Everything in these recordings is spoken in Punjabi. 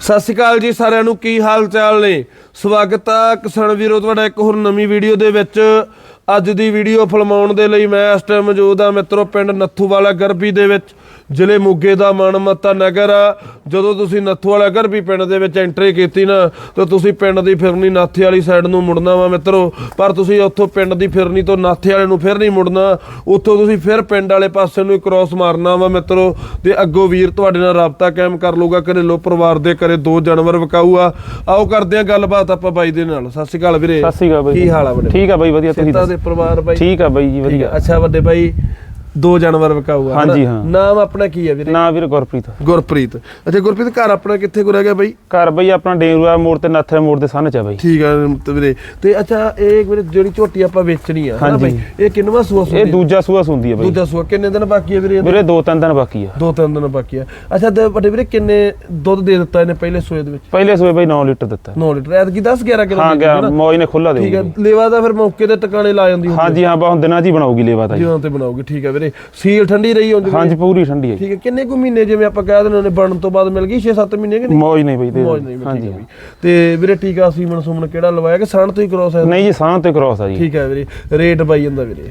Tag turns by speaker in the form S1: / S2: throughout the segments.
S1: ਸਤਿ ਸ਼੍ਰੀ ਅਕਾਲ ਜੀ ਸਾਰਿਆਂ ਨੂੰ, ਕੀ ਹਾਲ ਚਾਲ ਨੇ? ਸਵਾਗਤ ਆ ਕਿਸਾਨ ਵੀਰੋ, ਤੁਹਾਡਾ ਇੱਕ ਹੋਰ ਨਵੀਂ ਵੀਡੀਓ ਦੇ ਵਿੱਚ। ਅੱਜ ਦੀ ਵੀਡੀਓ ਫਿਲਮਾਉਣ ਦੇ ਲਈ ਮੈਂ ਇਸ ਟਾਈਮ ਮੌਜੂਦ ਆ ਮਿੱਤਰੋ ਪਿੰਡ ਨੱਥੂਵਾਲਾ ਗਰਬੀ ਦੇ ਵਿੱਚ ਜ਼ਿਲ੍ਹੇ ਮੋਗੇ ਦਾ ਮਨਮੱਤਾ ਨਗਰ ਆ। ਜਦੋਂ ਤੁਸੀਂ ਨੱਥੂਵਾਲਾ ਗਰਬੀ ਪਿੰਡ ਦੇ ਵਿੱਚ ਐਂਟਰੀ ਕੀਤੀ ਨਾ ਤਾਂ ਤੁਸੀਂ ਪਿੰਡ ਦੀ ਫਿਰਨੀ ਨਾਥੇ ਵਾਲੀ ਸਾਈਡ ਨੂੰ ਮੁੜਨਾ ਵਾ ਮਿੱਤਰੋ। ਪਰ ਤੁਸੀਂ ਉੱਥੋਂ ਪਿੰਡ ਦੀ ਫਿਰਨੀ ਤੋਂ ਨਾਥੇ ਵਾਲੇ ਨੂੰ ਫਿਰ ਨਹੀਂ ਮੁੜਨਾ। ਉੱਥੋਂ ਤੁਸੀਂ ਫਿਰ ਪਿੰਡ ਵਾਲੇ ਪਾਸੇ ਨੂੰ ਕ੍ਰਾਸ ਮਾਰਨਾ ਵਾ ਮਿੱਤਰੋ। ਤੇ ਅੱਗੋਂ ਵੀਰ ਤੁਹਾਡੇ ਨਾਲ ਰਾਬਤਾ ਕਾਇਮ ਕਰ ਲੂਗਾ ਘਰੇਲੋ ਪਰਿਵਾਰ ਦੇ ਘਰੇ ਦੋ ਜਾਨਵਰ ਵਿਕਾਊ ਆ। ਆਓ ਕਰਦੇ ਆ ਗੱਲਬਾਤ ਆਪਾਂ ਬਾਈ ਦੇ ਨਾਲ। ਸਤਿ ਸ਼੍ਰੀ ਅਕਾਲ ਵੀਰੇ।
S2: ਸਤਿ ਸ਼੍ਰੀ ਅਕਾਲ ਬਾਈ
S1: ਕੀ ਹਾਲ ਆ ਵੱਡੇ
S2: ਠੀਕ ਆ ਬਾਈ ਵਧੀਆ ਤੁਸੀਂ ਦੱਸੋ?
S1: ਪਰਿਵਾਰ ਬਾਈ
S2: ਠੀਕ ਆ ਬਾਈ ਜੀ ਵਧੀਆ।
S1: ਅੱਛਾ ਵੱਡੇ ਬਾਈ ਦੋ ਜਾਨਵਰ ਵਿਕਾਊ ਆ
S2: ਹਾਂਜੀ,
S1: ਹਨਾ?
S2: ਹਾਂ।
S1: ਨਾਮ ਆਪਣਾ ਕੀ ਹੈ ਵੀਰੇ?
S2: ਨਾ ਵੀਰ ਗੁਰਪ੍ਰੀਤ।
S1: ਗੁਰਪ੍ਰੀਤ। ਅੱਛਾ ਗੁਰਪ੍ਰੀਤ ਘਰ ਆਪਣਾ ਕਿੱਥੇ ਕੋ ਰਹਿ ਗਿਆ ਬਾਈ?
S2: ਘਰ ਬਾਈ ਆਪਣਾ ਡੇਂਗੂਆ ਮੋੜ ਤੇ ਨੱਥੇ ਮੋੜ ਦੇ ਸਾਹਮਣੇ ਚ ਆ ਬਾਈ।
S1: ਠੀਕ ਆ ਤੇ ਵੀਰੇ ਤੇ ਅੱਛਾ ਇਹ ਵੀਰੇ ਜਿਹੜੀ ਝੋਟੀ ਆਪਾਂ ਵੇਚਣੀ ਆ ਹਨਾ
S2: ਹਾਂਜੀ।
S1: ਬਾਈ? ਇਹ ਕਿੰਨਵਾ ਸੂਆ
S2: ਇਹ ਦੂਜਾ ਸੂਆ ਸੁੰਦੀ ਆ ਬਾਈ।
S1: ਦੂਜਾ ਸੂਆ ਕਿੰਨੇ ਦਿਨ ਬਾਕੀ ਹੈ ਵੀਰੇ ਇਹਦੇ?
S2: ਵੀਰੇ ਦੋ ਤਿੰਨ ਦਿਨ ਬਾਕੀ ਆ।
S1: ਦੋ ਤਿੰਨ ਦਿਨ ਬਾਕੀ ਆ। ਅੱਛਾ ਤੇ ਵੱਡੇ ਵੀਰੇ ਕਿੰਨੇ ਦੁੱਧ ਦੇ ਦਿੱਤਾ ਇਹਨੇ ਪਹਿਲੇ ਸੂਏ ਦੇ ਵਿੱਚ?
S2: ਪਹਿਲੇ ਸੂਏ ਬਾਈ 9 ਲੀਟਰ ਦਿੱਤਾ।
S1: 9 ਲੀਟਰ ਐਤਕੀ 10 11 ਕਿਲੋ
S2: ਹਾਂ ਗਿਆ? ਮੌਜ ਨੇ ਖੁੱਲਾ
S1: ਠੀਕ ਹੈ
S2: ਦੇਊਗੀ
S1: ਲੇਵਾ ਦਾ ਫਿਰ ਮੌਕੇ ਤੇ ਟਿਕਾਣੇ ਲਾ ਜਾਂਦੀ ਹੁੰਦੀ
S2: ਹਾਂਜੀ ਹਾਂ ਬਾ ਹੁਣ ਦਿਨਾਂ ਜੀ ਬਣਾਉਗੀ ਲੇਵਾ ਤਾਂ ਜੀ।
S1: ਜਿਵੇਂ ਤੇ ਬਣਾਉਗੀ ਠੀਕ ਹੈ ਵੀਰੇ। ਸੀਲ ਠੰਡੀ ਰਹੀ ਹੁੰਦੀ
S2: ਹਾਂਜੀ ਪੂਰੀ ਠੰਡੀ ਹੈ
S1: ਠੀਕ ਹੈ ਕਿੰਨੇ ਕੁ ਮਹੀਨੇ ਜਿਵੇਂ ਆਪਾਂ ਕਹਿ ਦਿੰਦੇ ਨੇ ਬਣਨ ਤੋਂ ਬਾਅਦ ਮਿਲ ਗਈ 6-7 ਮਹੀਨੇ ਕਿ ਨਹੀਂ?
S2: ਮੌਜ ਨਹੀਂ ਬਾਈ ਦੇ
S1: ਮੌਜ ਨਹੀਂ
S2: ਹਾਂਜੀ।
S1: ਤੇ ਵੀਰੇ ਟੀਕਾ ਸੀਮਨ ਸੁਮਨ ਕਿਹੜਾ ਲਵਾਇਆ ਕਿ ਸਣ ਤੋਂ ਹੀ ਕ੍ਰੋਸ ਹੈ?
S2: ਨਹੀਂ ਜੀ ਸਾਹ ਤੇ ਕ੍ਰਾਸ ਆ ਜੀ।
S1: ਠੀਕ ਹੈ ਵੀਰੇ ਰੇਟ ਬਾਈ ਜਾਂਦਾ ਵੀਰੇ।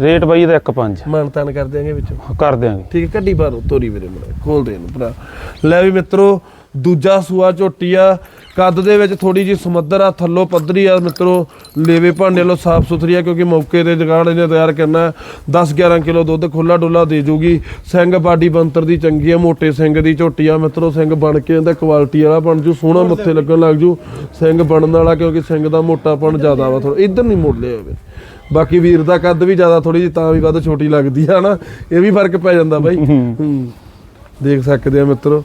S2: ਰੇਟ ਬਾਈ ਇਹਦਾ 1.5
S1: ਮਨ ਤਨ ਕਰ ਦਿਆਂਗੇ ਵਿੱਚੋਂ।
S2: ਕਰ ਦਿਆਂਗੇ।
S1: ਠੀਕ ਹੈ ਕੱਢੀ ਬਾਹਰੋਂ ਤੋਰੀ ਵੀਰੇ ਖੋਲ ਦੇ ਇਹਨੂੰ ਭਰਾ। ਲੈ ਵੀ ਮਿੱਤਰੋ ਦੂਜਾ ਸੂਆ ਝੋਟੀ ਆ ਕੱਦ ਦੇ ਵਿੱਚ ਥੋੜੀ ਜੀ ਸਮੁੰਦਰ ਆ ਥੱਲੋਂ ਪੱਧਰੀ ਆ ਮਿੱਤਰੋ ਲੇਵੇ ਭਾਂਡੇ ਲੋ ਸਾਫ਼ ਸੁਥਰੀ ਆ ਕਿਉਂਕਿ ਮੌਕੇ ਤੇ ਜਗਾੜ ਇਹਨੇ ਤਿਆਰ ਕਰਨਾ 10 11 ਕਿਲੋ ਦੁੱਧ ਖੁੱਲਾ ਡੁੱਲਾ ਦੇ ਜੂਗੀ। ਸਿੰਘ ਬਾਡੀ ਬੰਤਰ ਦੀ ਚੰਗੀ ਆ ਮੋਟੇ ਸਿੰਘ ਦੀ ਝੋਟੀ ਆ ਮਿੱਤਰੋ ਸਿੰਘ ਬਣ ਕੇ ਇਹਦਾ ਕੁਆਲਿਟੀ ਵਾਲਾ ਬਣ ਜੂ ਸੋਹਣਾ ਮੱਥੇ ਲੱਗਣ ਲੱਗ ਜੂ। ਸਿੰਘ ਬਣਨ ਵਾਲਾ ਕਿਉਂਕਿ ਸਿੰਘ ਦਾ ਮੋਟਾਪਣ ਜ਼ਿਆਦਾ ਵਾ ਥੋੜਾ ਇਧਰ ਨਹੀਂ ਮੋੜ ਲਿਆ ਹੋਵੇ ਬਾਕੀ ਵੀਰ ਦਾ ਕੱਦ ਵੀ ਜ਼ਿਆਦਾ ਥੋੜੀ ਜਿਹੀ ਤਾਂ ਵੀ ਵੱਧ ਛੋਟੀ ਲੱਗਦੀ ਆ ਨਾ ਇਹ ਵੀ ਫ਼ਰਕ ਪੈ ਜਾਂਦਾ ਬਾਈ। ਦੇਖ ਸਕਦੇ ਆ ਮਿੱਤਰੋ।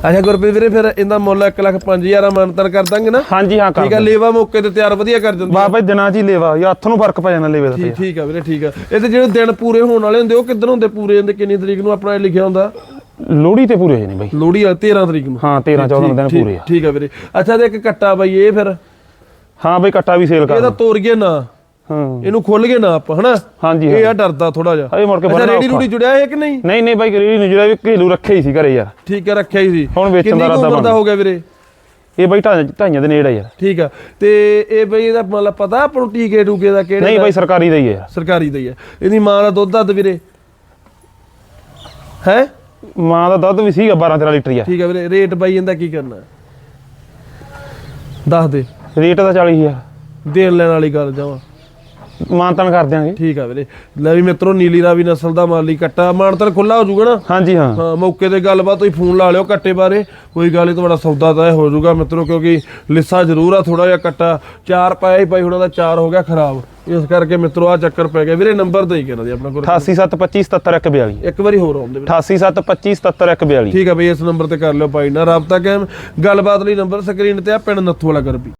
S1: ਅੱਛਾ ਗੁਰਪ੍ਰੀਤ ਵੀਰੇ ਫਿਰ ਇਹਦਾ ਮੁੱਲ 1 ਲੱਖ 5000 ਆ ਮਾਨਤਨ ਕਰ ਦਾਂਗੇ ਨਾ?
S2: ਹਾਂਜੀ ਹਾਂ ਕਰ
S1: ਠੀਕ ਆ ਲੇਵਾ ਮੌਕੇ ਤੇ ਤਿਆਰ ਵਧੀਆ ਕਰ ਦਿੰਦੇ
S2: ਬਾ ਬਾਈ ਦਿਨਾਂ ਜੀ ਲੇਵਾ ਜਾਂ ਹੱਥ ਨੂੰ ਫ਼ਰਕ ਪੈ ਜਾਂਦਾ ਲੇਵੇ ਦਾ
S1: ਠੀਕ ਠੀਕ ਆ ਵੀਰੇ ਠੀਕ ਆ। ਇਹ ਤੇ ਜਿਹੜੇ ਦਿਨ ਪੂਰੇ ਹੋਣ ਵਾਲੇ ਹੁੰਦੇ ਉਹ ਕਿੱਦਣ ਹੁੰਦੇ ਪੂਰੇ? ਹੁੰਦੇ ਕਿੰਨੀ ਤਰੀਕ ਨੂੰ ਆਪਣਾ ਲਿਖਿਆ ਹੁੰਦਾ?
S2: ਲੋਹੜੀ ਤੇ ਪੂਰੇ ਹੋਏ ਨੇ ਬਾਈ।
S1: ਲੋਹੜੀ ਆ 13 ਤਰੀਕ ਨੂੰ।
S2: ਹਾਂ 13 14 ਦਿਨ ਪੂਰੇ ਆ।
S1: ਠੀਕ ਆ ਵੀਰੇ। ਅੱਛਾ ਤੇ ਇੱਕ ਕੱਟਾ ਬਾਈ ਇਹ ਫਿਰ?
S2: ਹਾਂ ਬਾਈ ਕੱਟਾ ਵੀ ਸੇਲ ਕਰ
S1: ਇਹਦਾ ਤੋਰੀਏ ਨਾ।
S2: ਹਾਂ।
S1: ਇਹਨੂੰ ਖੁੱਲ ਗਏ ਨਾ ਆਪਾਂ ਹਨਾ?
S2: ਹਾਂਜੀ
S1: ਇਹ
S2: ਹਾਂ
S1: ਆ ਡਰਦਾ ਥੋੜਾ ਜਿਹਾ।
S2: ਹਜੇ ਮੁੜ ਕੇ ਬੰਨਣਾ
S1: ਰੇੜੀ। ਰੂੜੀ ਜੁੜਿਆ ਹੈ ਕਿ ਨਹੀਂ?
S2: ਨਹੀਂ ਨਹੀਂ ਬਾਈ ਗਰੀਬ ਨੂੰ ਜਿਹੜਾ ਵੀ ਘਰੇਲੂ ਰੱਖਿਆ ਹੀ ਸੀ ਘਰੇ ਯਾਰ।
S1: ਠੀਕ ਹੈ ਰੱਖਿਆ ਹੀ ਸੀ।
S2: ਹੁਣ ਵੇਚਣ ਦਾ
S1: ਕੁ
S2: ਇਰਾਦਾ
S1: ਉਮਰ ਦਾ
S2: ਬਣ-
S1: ਹੋ ਗਿਆ ਵੀਰੇ?
S2: ਇਹ ਬਾਈ ਢਾਈਆਂ ਦੇ ਨੇੜੇ ਆ ਯਾਰ।
S1: ਠੀਕ ਆ। ਤੇ ਇਹ ਬਈ ਇਹਦਾ ਮਤਲਬ ਪਤਾ ਆਪਾਂ ਨੂੰ ਟੀਕੇ ਟੂਕੇ ਦਾ ਕਿਹੜੇ
S2: ਨਹੀਂ? ਬਾਈ ਸਰਕਾਰੀ ਦਾ ਹੀ ਆ ਯਾਰ।
S1: ਸਰਕਾਰੀ ਦਾ ਹੀ ਆ। ਇਹਦੀ ਮਾਂ ਦਾ ਦੁੱਧ ਦੱਦ ਵੀਰੇ? ਹੈ?
S2: ਮਾਂ ਦਾ ਦੁੱਧ ਵੀ ਸੀਗਾ 12 13 ਲੀਟਰ ਯਾਰ
S1: ਠੀਕ ਆ ਵੀਰੇ ਰੇਟ ਬਾਈ ਇਹਦਾ ਕੀ ਕਰਨਾ? ਦੱਸ ਦੇ।
S2: ਰੇਟ ਦਾ 40000
S1: ਦੇਣ ਲੈਣ ਵਾਲੀ ਗੱਲ ਜਾਵਾਂ।
S2: ਮਾਨਤਨ ਕਰ ਦਿਆਂਗੇ।
S1: ਠੀਕ ਆ ਵੀਰੇ। ਲੈ ਵੀ ਮਿੱਤਰੋ ਨੀਲੀ ਰਾਵੀ ਨਸਲ ਦਾ ਮਾਲੀ ਕੱਟਾ। ਮਾਨਤਰ ਖੁੱਲਾ ਹੋ ਜਾਊਗਾ ਨਾ?
S2: ਹਾਂਜੀ ਹਾਂ।
S1: ਹਾਂ ਮੌਕੇ ਤੇ ਗੱਲਬਾਤ ਤੁਸੀਂ ਫੋਨ ਲਾ ਲਿਓ ਕੱਟੇ ਬਾਰੇ। ਕੋਈ ਗੱਲ ਨਹੀਂ ਤੁਹਾਡਾ ਸੌਦਾ ਤਾਂ ਹੋ ਜਾਊਗਾ ਮਿੱਤਰੋ ਕਿਉਂਕਿ ਲਿੱਸਾ ਜ਼ਰੂਰ ਆ ਥੋੜਾ ਜਿਹਾ ਕੱਟਾ। ਚਾਰ ਪਾਇਆ ਹੀ ਭਾਈ ਹੁਣਾਂ ਦਾ ਚਾਰ ਹੋ ਗਿਆ ਖਰਾਬ। ਇਸ ਕਰਕੇ ਮਿੱਤਰੋ ਆ ਚੱਕਰ ਪੈ ਗਿਆ। ਵੀਰੇ ਨੰਬਰ ਦੇ ਹੀ ਕਿਹਨਾਂ ਦੀ ਆਪਣਾ ਕੋਲ।
S2: 8875277142
S1: ਇੱਕ ਵਾਰੀ ਹੋਰ ਆਉਂਦੇ ਵੀਰੇ।
S2: 8875277142
S1: ਠੀਕ ਆ ਬਈ ਇਸ ਨੰਬਰ ਤੇ ਕਰ ਲਿਓ ਭਾਈ ਨਾਲ ਰਾਬਤਾ ਕਾਇਮ। ਗੱਲਬਾਤ ਲਈ ਨੰਬਰ ਸਕਰੀਨ ਤੇ ਆ ਪਿੰਡ ਨੱਥੂ ਵਾਲਾ ਕਰਬੀ